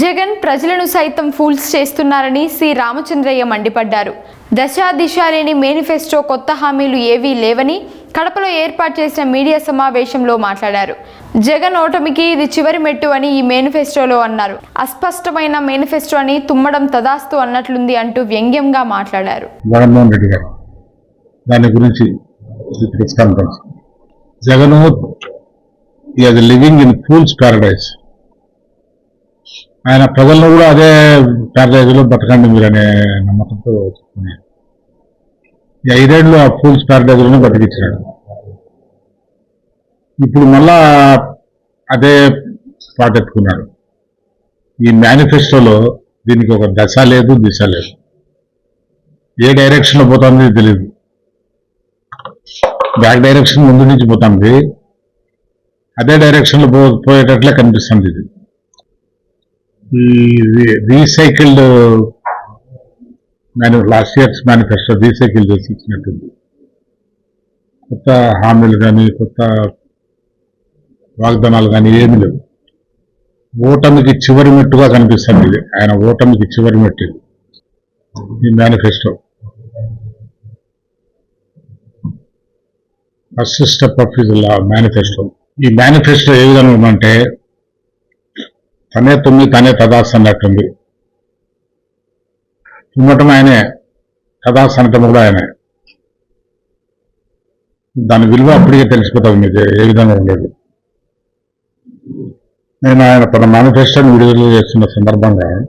జగన్ ప్రజలను సైతం ఫూల్స్ చేస్తున్నారని సి. రామచంద్రయ్య మండిపడ్డారు. దశ దిశ లేని మేనిఫెస్టో కొత్త హామీలు ఏవీ లేవని కడపలో ఏర్పాటు చేసిన మీడియా సమావేశంలో మాట్లాడారు. జగన్ ఓటమికి ఇది చివరి మెట్టు అని ఈ మేనిఫెస్టోలో అన్నారు. అస్పష్టమైన మేనిఫెస్టో అని తుమ్మడం తదాస్తు అన్నట్లుంది అంటూ వ్యంగ్యంగా మాట్లాడారు. జగన్మోహన్ రెడ్డి గారు దాని గురించి press conference. Jagan living in fools paradise ఆయన ప్రజలను కూడా అదే ప్యారడైజ్లో బతకండి మీరు అనే నమ్మకంతో చెప్తున్నారు ఈ ఐదేళ్ళు ఆ ఫూల్స్ ప్యారడైజ్లోనే బతికించాడు ఇప్పుడు మళ్ళా అదే పాటెత్తుకున్నాడు. ఈ మేనిఫెస్టోలో దీనికి ఒక దశ లేదు దిశ లేదు. ఏ డైరెక్షన్లో పోతుంది తెలియదు బ్యాక్ డైరెక్షన్ ముందు నుంచి పోతుంది. అదే డైరెక్షన్లో పో పోయేటట్లే కనిపిస్తుంది ఇది. ఈ recycled menu last years manifesto recycle చేసి ఇచ్చినట్టుంది. కొత్త హామీలు కానీ కొత్త వాగ్దానాలు కానీ ఏమి లేవు. ఓటమికి చివరి మెట్టుగా కనిపిస్తుంది ఇది. ఆయన ఓటమికి చివరి మెట్టు ఇది. ఈ manifesto first step of is manifesto ఈ మేనిఫెస్టో ఏ విధంగా ఉందంటే తనే తుమ్మి తనే తదాస్ అన్నట్టుంది. తుమ్మటం ఆయనే తదాస్ అనటం కూడా ఆయనే. దాని విలువ అప్పటికే తెలిసిపోతుంది మీకు ఏ విధంగా ఉండేది. నేను ఆయన తన మేనిఫెస్టోని విడుదల చేస్తున్న సందర్భంగా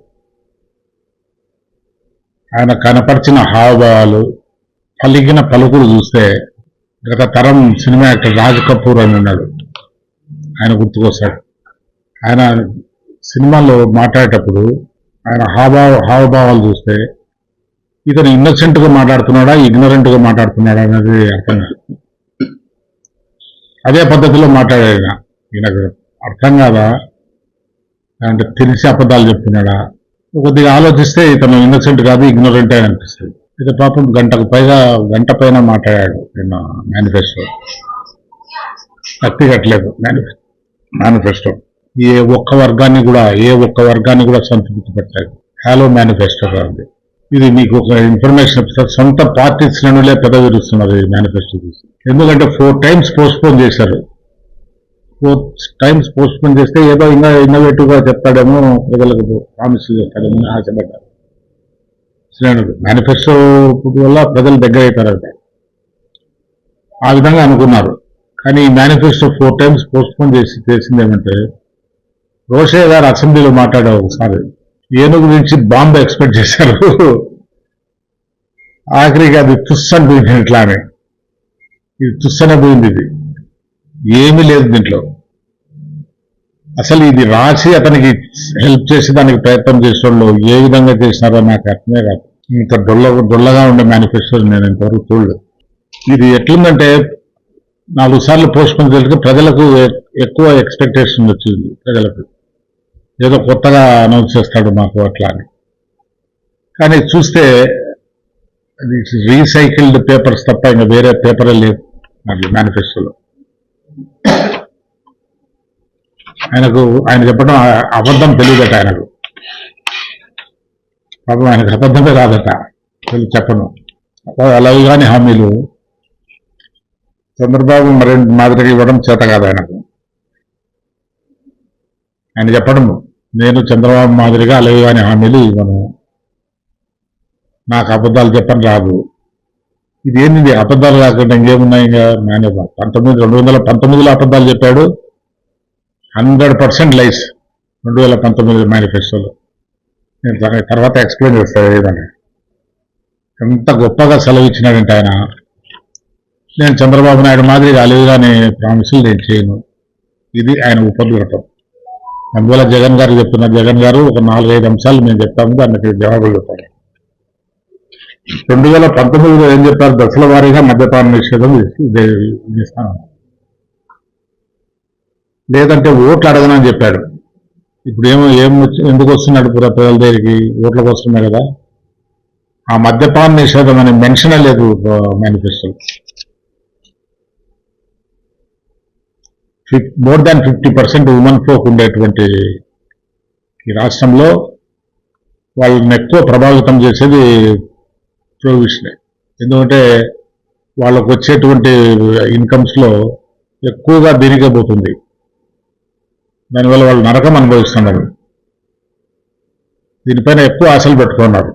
ఆయన కనపరిచిన హావభావాలు పలికిన పలుకులు చూస్తే గత తరం సినిమా యాక్టర్ రాజ్ కపూర్ అని ఉన్నాడు. ఆయన గుర్తుకొస్తాడు. ఆయన సినిమాలో మాట్లాడేటప్పుడు ఆయన హావభావ హావభావాలు చూస్తే ఇతను innocent గా మాట్లాడుతున్నాడా ఇగ్నరెంట్గా గా మాట్లాడుతున్నాడా అనేది అర్థం కాదు. అదే పద్ధతిలో మాట్లాడాడు ఆయన. ఈయనకు అర్థం కాదా? అంటే తెలిసి అబద్ధాలు చెప్తున్నాడా? కొద్దిగా ఆలోచిస్తే ఇతను ఇన్నోసెంట్ కాదు ఇగ్నోరెంట్ అని అనిపిస్తుంది. ఇక పాపం గంటకు పైగా గంట పైన మాట్లాడాడు నిన్న మేనిఫెస్టో కత్తి కట్టలేదు మేనిఫెస్టో ఏ ఒక్క వర్గాన్ని కూడా ఏ ఒక్క వర్గాన్ని కూడా సంతృప్తి పెట్టాలి హ్యాలో మేనిఫెస్టో కాదు ఇది మీకు ఒక ఇన్ఫర్మేషన్ ఇస్తారు సొంత పార్టీ శ్రేణులే పెదవిరుస్తున్నారు ఈ మేనిఫెస్టో చూసి. ఎందుకంటే ఫోర్ టైమ్స్ పోస్ట్పోన్ చేశారు. ఫోర్ టైమ్స్ పోస్ట్పోన్ చేస్తే ఏదో ఇంకా ఇన్నోవేటివ్గా చెప్తాడేమో ప్రజలకు ప్రామిస్ చేస్తాడేమో ఆశపడ్డారు. శ్రేణులు మేనిఫెస్టో వల్ల ప్రజలు దగ్గర అవుతారంట ఆ విధంగా అనుకున్నారు. కానీ ఈ మేనిఫెస్టో ఫోర్ టైమ్స్ పోస్ట్పోన్ చేసి చేసింది ఏమంటే రోషయ్య గారు అసెంబ్లీలో మాట్లాడారు ఒకసారి. ఏనుగు నుంచి బాంబు ఎక్స్పెక్ట్ చేశారు. ఆఖరికి అది తుస్సని పోయింది ఇట్లానే ఇది తుస్సనే పోయింది ఇది. ఏమీ లేదు దీంట్లో. అసలు ఇది రాసి అతనికి హెల్ప్ చేసి దానికి ప్రయత్నం చేసే వాళ్ళు ఏ విధంగా చేసినారో నాకు అర్థమే కాదు. ఇంత డొల్ల డొల్లగా ఉండే మేనిఫెస్టో నేను ఇంతవరకు చూడలేదు. ఇది ఎట్లుందంటే నాలుగు సార్లు పోస్ట్ పోన్ ప్రజలకు ఎక్కువ ఎక్స్పెక్టేషన్ వచ్చింది ప్రజలకు. ఏదో కొత్తగా అనౌన్స్ చేస్తాడు మాకు అట్లా అని. కానీ చూస్తే రీసైకిల్డ్ పేపర్స్ తప్ప ఇంకా వేరే పేపరే లేవు మరి మేనిఫెస్టోలో. ఆయనకు ఆయన చెప్పడం ఆ- అబద్ధం తెలియదట ఆయనకు. పాపం ఆయనకు అబద్ధమే రాదట. తెలు- చెప్పను. అలాగే కానీ హామీలు. చంద్రబాబు మరి మాదిరిగా ఇవ్వడం చేత కాదు ఆయనకు. ఆయన చెప్పడం నేను చంద్రబాబు మాదిరిగా అలాగే హామీలు ఇవ్వను. నాకు అబద్ధాలు చెప్పని రాదు. ఇది ఏంది అబద్ధాలు కాకుండా ఇంకేమున్నాయి ఇంకా? మేనే పంతొమ్మిది రెండు వందల పంతొమ్మిదిలో అబద్ధాలు చెప్పాడు. హండ్రెడ్ పర్సెంట్ లైఫ్ రెండు వేల పంతొమ్మిది మేనిఫెస్టోలో. నేను దాని తర్వాత ఎక్స్ప్లెయిన్ చేస్తాను ఏదని. ఎంత గొప్పగా సెలవు ఇచ్చినాడంటే ఆయన. నేను చంద్రబాబు నాయుడు మాదిరిగా అలివిగానే ప్రామిసులు నేను చేయను. ఇది ఆయన ఉపద్రవం అందువల్ల జగన్ గారు చెప్తున్న జగన్ గారు ఒక నాలుగైదు అంశాలు మేము చెప్తాము దానికి జవాబులు చెప్పాలి రెండు వేల పంతొమ్మిదిలో ఏం చెప్పారు? దశల వారీగా మద్యపాన నిషేధం చేస్తాను. లేదంటే ఓట్లు అడగనని చెప్పాడు. ఇప్పుడు ఏమో ఏం వచ్చి- ఎందుకు వస్తున్నాడు పుర ప్రజల దగ్గరికి? ఓట్ల కోసమే కదా. ఆ మద్యపాన నిషేధం అనే మెన్షన్ లేదు మేనిఫెస్టోలో more than fifty percent women folk ఉండేటువంటి ఈ రాష్ట్రంలో వాళ్ళని ఎక్కువ ప్రభావితం చేసేది ప్రొవిషనే ఎందుకంటే వాళ్ళకు వచ్చేటువంటి ఇన్కమ్స్లో ఎక్కువగా దీనికే పోతుంది దానివల్ల వాళ్ళు నరకం అనుభవిస్తున్నారు. దీనిపైన ఎక్కువ ఆశలు పెట్టుకున్నారు.